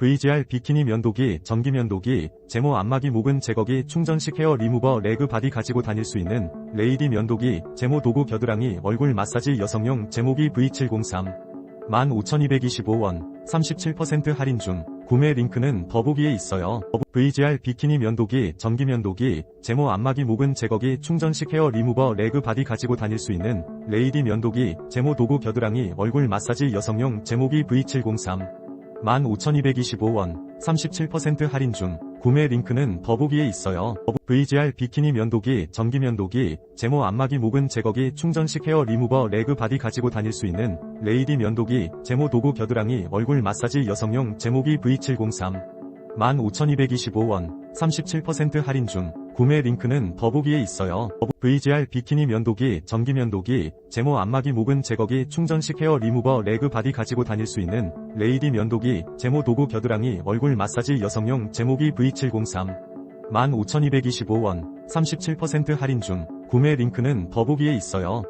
VGR 비키니 면도기, 전기 면도기, 제모 안마기 목은 제거기, 충전식 헤어 리무버, 레그 바디 가지고 다닐 수 있는 레이디 면도기, 제모 도구 겨드랑이, 얼굴 마사지 여성용 제모기 V703 15,225원 37% 할인 중 구매 링크는 더보기에 있어요. VGR 비키니 면도기, 전기 면도기, 제모 안마기 목은 제거기, 충전식 헤어 리무버, 레그 바디 가지고 다닐 수 있는 레이디 면도기, 제모 도구 겨드랑이, 얼굴 마사지 여성용 제모기 V703 15,225원 37% 할인 중 구매 링크는 더보기에 있어요. VGR 비키니 면도기, 전기 면도기, 제모 안마기 목은 제거기, 충전식 헤어 리무버, 레그 바디 가지고 다닐 수 있는 레이디 면도기, 제모 도구 겨드랑이, 얼굴 마사지 여성용 제모기 V703 15,225원 37% 할인 중 구매 링크는 더보기에 있어요. VGR 비키니 면도기, 전기 면도기, 제모 안마기 목은 제거기, 충전식 헤어 리무버, 레그 바디 가지고 다닐 수 있는 레이디 면도기, 제모 도구 겨드랑이, 얼굴 마사지 여성용 제모기 V703 15,225원 37% 할인 중 구매 링크는 더보기에 있어요.